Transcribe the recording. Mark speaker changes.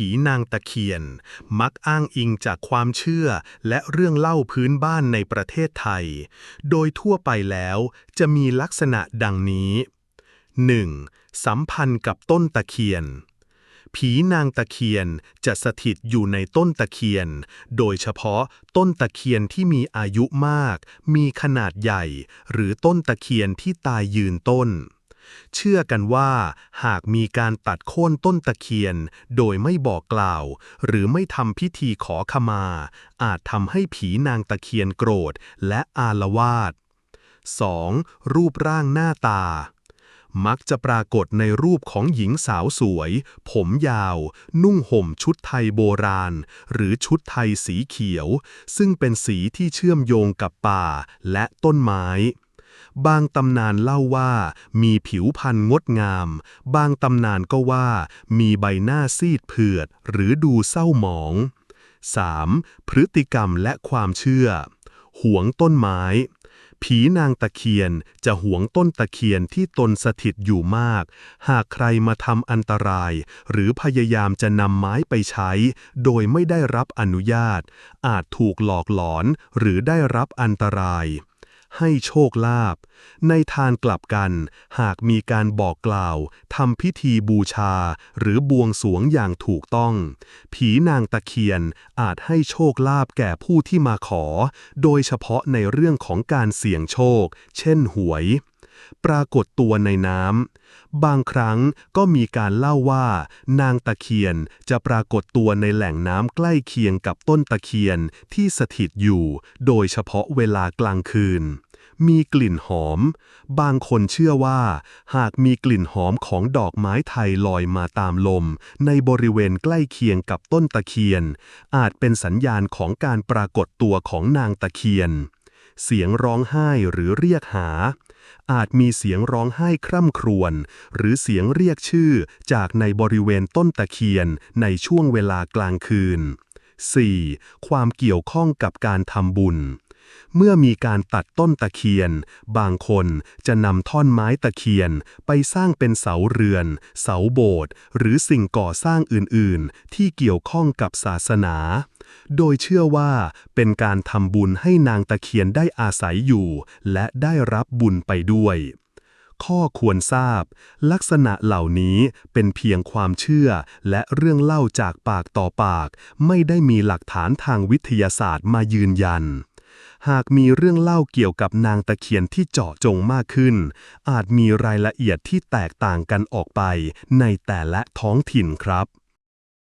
Speaker 1: ผีนางตะเคียน มักอ้างอิงจากความเชื่อและเรื่องเล่าพื้นบ้านในประเทศไทย โดยทั่วไปแล้วจะมีลักษณะดังนี้ 1. สัมพันธ์กับต้นตะเคียน ผีนางตะเคียนจะสถิตอยู่ในต้นตะเคียน โดยเฉพาะต้นตะเคียนที่มีอายุมาก มีขนาดใหญ่ หรือต้นตะเคียนที่ตายยืนต้น เชื่อกันว่าหากมีการตัดโค่นต้นตะเคียน โดยไม่บอกกล่าว หรือไม่ทำพิธีขอขมา อาจทำให้ผีนางตะเคียนโกรธและอาละวาด 2. รูปร่างหน้าตา มักจะปรากฏในรูปของหญิงสาวสวย ผมยาว นุ่งห่มชุดไทยโบราณ หรือชุดไทยสีเขียว ซึ่งเป็นสีที่เชื่อมโยงกับป่าและต้นไม้ บางตำนานเล่าว่า มีผิวพรรณงดงาม บางตำนานก็ว่า มีใบหน้าซีดเผือด หรือดูเศร้าหมอง 3. พฤติกรรมและความเชื่อ หวงต้นไม้ ผีนางตะเคียนจะหวงต้นตะเคียนที่ตนสถิตอยู่มาก หากใครมาทำอันตราย หรือพยายามจะนำไม้ไปใช้ โดยไม่ได้รับอนุญาต อาจถูกหลอกหลอนหรือได้รับอันตราย ให้โชคลาภ ในทานกลับกัน หากมีการบอกกล่าวทำพิธีบูชา หรือบวงสรวงอย่างถูกต้อง ผีนางตะเคียนอาจให้โชคลาภแก่ผู้ที่มาขอ โดยเฉพาะในเรื่องของการเสี่ยงโชค เช่นหวย ปรากฏตัวในน้ำ บางครั้งก็มีการเล่าว่า นางตะเคียนจะปรากฏตัวในแหล่งน้ำใกล้เคียงกับต้นตะเคียนที่สถิตอยู่ โดยเฉพาะเวลากลางคืน มีกลิ่นหอม บางคนเชื่อว่า หากมีกลิ่นหอมของดอกไม้ไทยลอยมาตามลม ในบริเวณใกล้เคียงกับต้นตะเคียน อาจเป็นสัญญาณของการปรากฏตัวของนางตะเคียน เสียงร้องไห้หรือเรียกหา อาจมีเสียงร้องไห้คร่ำครวญหรือเสียงเรียกชื่อจากในบริเวณต้นตะเคียนในช่วงเวลากลางคืน 4. ความเกี่ยวข้องกับการทำบุญ เมื่อมีการตัดต้นตะเคียน บางคนจะนำท่อนไม้ตะเคียนไปสร้างเป็นเสาเรือน เสาโบสถ์หรือสิ่งก่อสร้างอื่นๆ ที่เกี่ยวข้องกับศาสนา โดยเชื่อว่าเป็นการทำบุญให้นางตะเคียนได้อาศัยอยู่ และได้รับบุญไปด้วยข้อควรทราบ ลักษณะเหล่านี้เป็นเพียงความเชื่อและเรื่องเล่าจากปากต่อปาก ไม่ได้มีหลักฐานทางวิทยาศาสตร์มายืนยัน หากมีเรื่องเล่าเกี่ยวกับนางตะเคียนที่เจาะจงมากขึ้น อาจมีรายละเอียดที่แตกต่างกันออกไปในแต่ละท้องถิ่นครับ